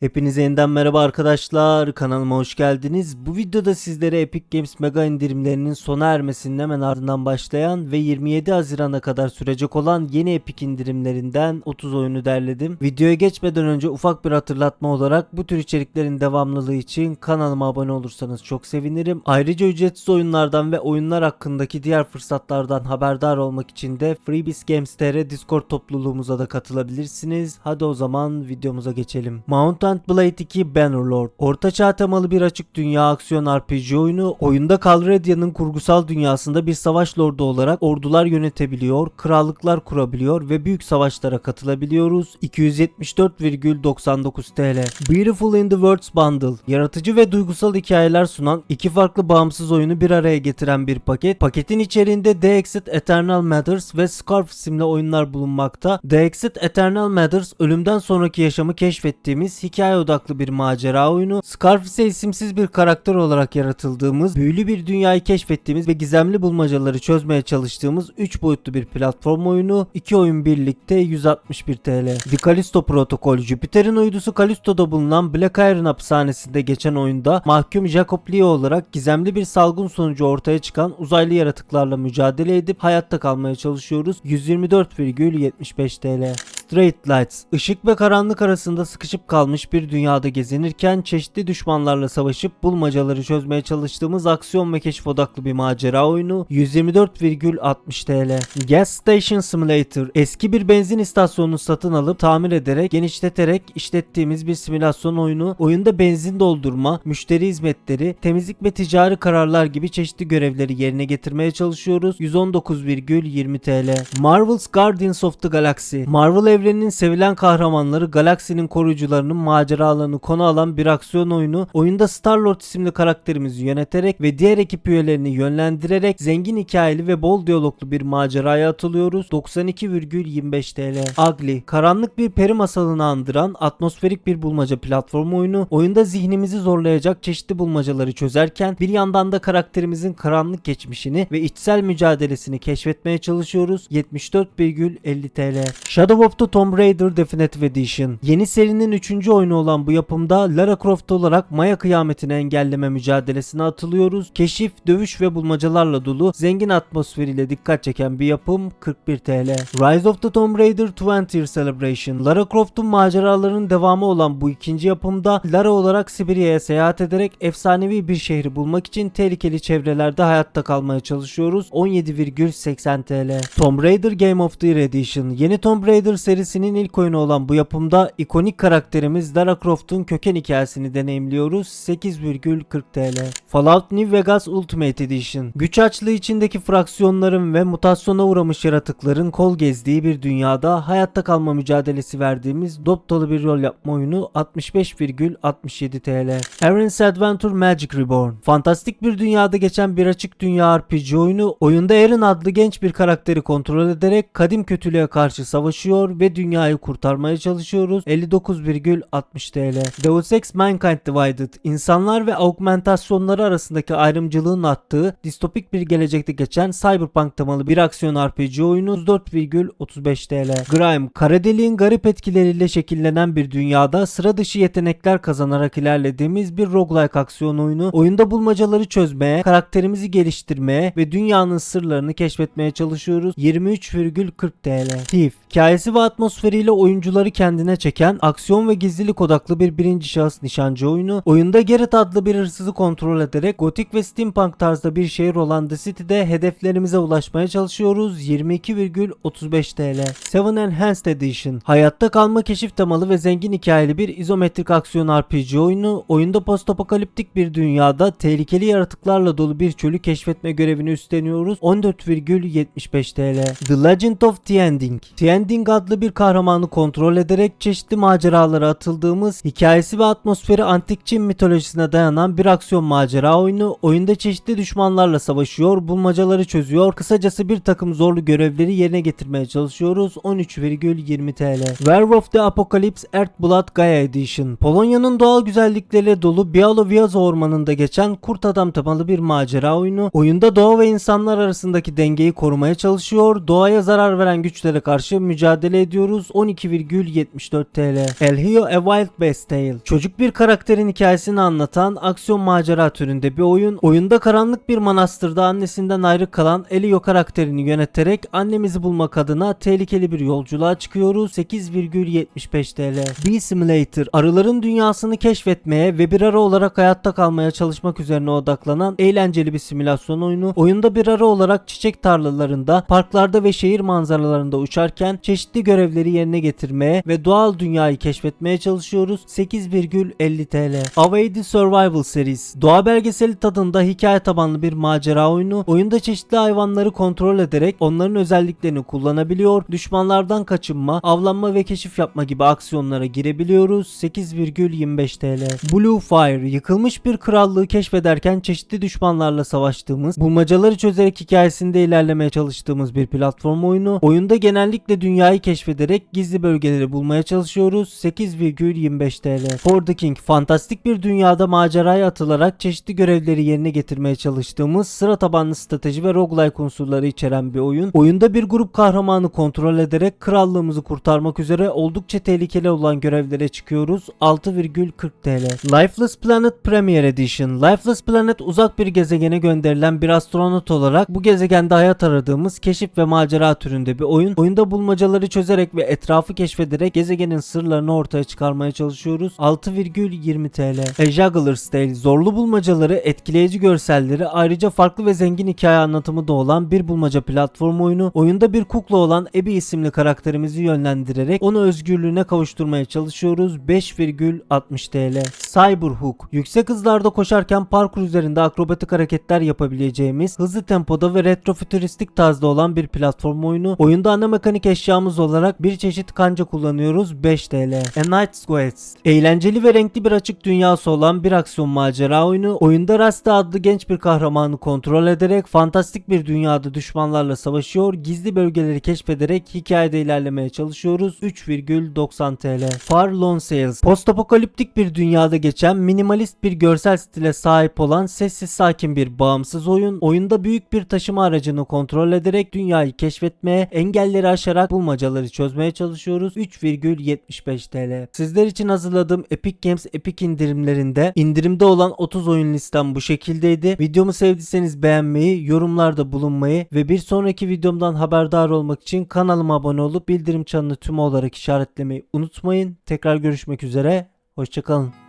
Hepinize yeniden merhaba arkadaşlar. Kanalıma hoş geldiniz. Bu videoda sizlere Epic Games mega indirimlerinin sona ermesinin hemen ardından başlayan ve 27 Haziran'a kadar sürecek olan yeni Epic indirimlerinden 30 oyunu derledim. Videoya geçmeden önce ufak bir hatırlatma olarak bu tür içeriklerin devamlılığı için kanalıma abone olursanız çok sevinirim. Ayrıca ücretsiz oyunlardan ve oyunlar hakkındaki diğer fırsatlardan haberdar olmak için de Freebies Games TR Discord topluluğumuza da katılabilirsiniz. Hadi o zaman videomuza geçelim. Mount and Blade 2 Bannerlord. Ortaçağ temalı bir açık dünya aksiyon RPG oyunu. Oyunda Calradia'nın kurgusal dünyasında bir savaş lordu olarak ordular yönetebiliyor, krallıklar kurabiliyor ve büyük savaşlara katılabiliyoruz. 274,99 TL. Beautiful in the Worlds Bundle. Yaratıcı ve duygusal hikayeler sunan iki farklı bağımsız oyunu bir araya getiren bir paket. Paketin içeriğinde The Exit Eternal Matters ve Scarf isimli oyunlar bulunmakta. The Exit Eternal Matters ölümden sonraki yaşamı keşfettiğimiz hikaye odaklı bir macera oyunu. Scarf ise isimsiz bir karakter olarak yaratıldığımız, büyülü bir dünyayı keşfettiğimiz ve gizemli bulmacaları çözmeye çalıştığımız 3 boyutlu bir platform oyunu. İki oyun birlikte 161 TL. The Callisto Protocol Jüpiter'in uydusu Callisto'da bulunan Black Iron hapishanesinde geçen oyunda mahkum Jacob Leo olarak gizemli bir salgın sonucu ortaya çıkan uzaylı yaratıklarla mücadele edip hayatta kalmaya çalışıyoruz. 124,75 TL. Straight Lights, ışık ve karanlık arasında sıkışıp kalmış bir dünyada gezinirken çeşitli düşmanlarla savaşıp bulmacaları çözmeye çalıştığımız aksiyon ve keşif odaklı bir macera oyunu 124,60 TL. Gas Station Simulator, eski bir benzin istasyonunu satın alıp tamir ederek, genişleterek işlettiğimiz bir simülasyon oyunu. Oyunda benzin doldurma, müşteri hizmetleri, temizlik ve ticari kararlar gibi çeşitli görevleri yerine getirmeye çalışıyoruz. 119,20 TL. Marvel's Guardians of the Galaxy, Marvel evreninin sevilen kahramanları galaksinin koruyucularının maceralarını konu alan bir aksiyon oyunu. Oyunda Star-Lord isimli karakterimizi yöneterek ve diğer ekip üyelerini yönlendirerek zengin hikayeli ve bol diyaloglu bir maceraya atılıyoruz. 92,25 TL. Ugly, karanlık bir peri masalını andıran atmosferik bir bulmaca platform oyunu. Oyunda zihnimizi zorlayacak çeşitli bulmacaları çözerken bir yandan da karakterimizin karanlık geçmişini ve içsel mücadelesini keşfetmeye çalışıyoruz. 74,50 TL. Shadow of the Tomb Raider Definitive Edition. Yeni serinin 3. oyunu olan bu yapımda Lara Croft olarak Maya kıyametini engelleme mücadelesine atılıyoruz. Keşif, dövüş ve bulmacalarla dolu zengin atmosferiyle dikkat çeken bir yapım 41 TL. Rise of the Tomb Raider 20 Year Celebration. Lara Croft'un maceralarının devamı olan bu ikinci yapımda Lara olarak Sibirya'ya seyahat ederek efsanevi bir şehri bulmak için tehlikeli çevrelerde hayatta kalmaya çalışıyoruz. 17,80 TL. Tomb Raider Game of the Year Edition. Yeni Tomb Raider serisinin ilk oyunu olan bu yapımda ikonik karakterimiz Lara Croft'un köken hikayesini deneyimliyoruz. 8,40 TL. Fallout New Vegas Ultimate Edition. Güç açlığı içindeki fraksiyonların ve mutasyona uğramış yaratıkların kol gezdiği bir dünyada hayatta kalma mücadelesi verdiğimiz dop dolu bir rol yapma oyunu 65,67 TL. Aaron's Adventure Magic Reborn. Fantastik bir dünyada geçen bir açık dünya RPG oyunu. Oyunda Aaron adlı genç bir karakteri kontrol ederek kadim kötülüğe karşı savaşıyor ve dünyayı kurtarmaya çalışıyoruz. 59,60 TL. Deus Ex Mankind Divided. İnsanlar ve augmentasyonları arasındaki ayrımcılığın attığı distopik bir gelecekte geçen cyberpunk temalı bir aksiyon RPG oyunu 4,35 TL. Grime. Kara deliğin garip etkileriyle şekillenen bir dünyada sıra dışı yetenekler kazanarak ilerlediğimiz bir roguelike aksiyon oyunu. Oyunda bulmacaları çözmeye, karakterimizi geliştirmeye ve dünyanın sırlarını keşfetmeye çalışıyoruz. 23,40 TL. Thief. Hikayesi ve atmosferiyle oyuncuları kendine çeken aksiyon ve gizlilik odaklı bir birinci şahıs nişancı oyunu. Oyunda Garrett adlı bir hırsızı kontrol ederek gotik ve steampunk tarzda bir şehir olan The City'de hedeflerimize ulaşmaya çalışıyoruz. 22,35 TL. Seven Enhanced Edition. Hayatta kalma keşif temalı ve zengin hikayeli bir izometrik aksiyon RPG oyunu. Oyunda postapokaliptik bir dünyada tehlikeli yaratıklarla dolu bir çölü keşfetme görevini üstleniyoruz. 14,75 TL. The Legend of The Ending. The Ending adlı bir kahramanı kontrol ederek çeşitli maceralara atıldığımız hikayesi ve atmosferi antik Çin mitolojisine dayanan bir aksiyon macera oyunu. Oyunda çeşitli düşmanlarla savaşıyor, bulmacaları çözüyor. Kısacası bir takım zorlu görevleri yerine getirmeye çalışıyoruz. 13,20 TL. Werewolf the Apocalypse Earthblood Gaia Edition. Polonya'nın doğal güzellikleriyle dolu Białowieża ormanında geçen kurt adam temalı bir macera oyunu. Oyunda doğa ve insanlar arasındaki dengeyi korumaya çalışıyor. Doğaya zarar veren güçlere karşı mücadele ediyor ediyoruz 12,74 TL. El Hio A Wild Best Tale. Çocuk bir karakterin hikayesini anlatan aksiyon macera türünde bir oyun. Oyunda karanlık bir manastırda annesinden ayrı kalan Elio karakterini yöneterek annemizi bulmak adına tehlikeli bir yolculuğa çıkıyoruz. 8,75 TL. Bee Simulator. Arıların dünyasını keşfetmeye ve bir arı olarak hayatta kalmaya çalışmak üzerine odaklanan eğlenceli bir simülasyon oyunu. Oyunda bir arı olarak çiçek tarlalarında, parklarda ve şehir manzaralarında uçarken çeşitli görevleri yerine getirmeye ve doğal dünyayı keşfetmeye çalışıyoruz. 8,50 TL. Away Survival Series. Doğa belgeseli tadında hikaye tabanlı bir macera oyunu. Oyunda çeşitli hayvanları kontrol ederek onların özelliklerini kullanabiliyor. Düşmanlardan kaçınma, avlanma ve keşif yapma gibi aksiyonlara girebiliyoruz. 8,25 TL. Blue Fire. Yıkılmış bir krallığı keşfederken çeşitli düşmanlarla savaştığımız, bulmacaları çözerek hikayesinde ilerlemeye çalıştığımız bir platform oyunu. Oyunda genellikle dünyayı keşfederek gizli bölgeleri bulmaya çalışıyoruz. 8,25 TL. For the King. Fantastik bir dünyada maceraya atılarak çeşitli görevleri yerine getirmeye çalıştığımız sıra tabanlı strateji ve roguelike unsurları içeren bir oyun. Oyunda bir grup kahramanı kontrol ederek krallığımızı kurtarmak üzere oldukça tehlikeli olan görevlere çıkıyoruz. 6,40 TL. Lifeless Planet Premier Edition. Lifeless Planet uzak bir gezegene gönderilen bir astronot olarak bu gezegende hayat aradığımız keşif ve macera türünde bir oyun. Oyunda bulmacaları çözerek ve etrafı keşfederek gezegenin sırlarını ortaya çıkarmaya çalışıyoruz. 6,20 TL. A Juggler's Tale. Zorlu bulmacaları, etkileyici görselleri, ayrıca farklı ve zengin hikaye anlatımı da olan bir bulmaca platform oyunu. Oyunda bir kukla olan Abby isimli karakterimizi yönlendirerek onu özgürlüğüne kavuşturmaya çalışıyoruz. 5,60 TL. Cyberhook. Yüksek hızlarda koşarken parkur üzerinde akrobatik hareketler yapabileceğimiz, hızlı tempoda ve retrofütüristik tarzda olan bir platform oyunu. Oyunda ana mekanik eşyamız olarak bir çeşit kanca kullanıyoruz. 5 TL. A Night's Quest. Eğlenceli ve renkli bir açık dünyası olan bir aksiyon macera oyunu. Oyunda Rasta adlı genç bir kahramanı kontrol ederek fantastik bir dünyada düşmanlarla savaşıyor, gizli bölgeleri keşfederek hikayede ilerlemeye çalışıyoruz. 3,90 TL. Far Lone Sales. Postapokaliptik bir dünyada geçen minimalist bir görsel stile sahip olan sessiz sakin bir bağımsız oyun. Oyunda büyük bir taşıma aracını kontrol ederek dünyayı keşfetmeye, engelleri aşarak bulmacaları çözmeye çalışıyoruz. 3,75 TL. Sizler için hazırladığım Epic Games Epic indirimlerinde indirimde olan 30 oyun listem bu şekildeydi. Videomu sevdiyseniz beğenmeyi, yorumlarda bulunmayı ve bir sonraki videomdan haberdar olmak için kanalıma abone olup bildirim çanını tüm olarak işaretlemeyi unutmayın. Tekrar görüşmek üzere. Hoşçakalın.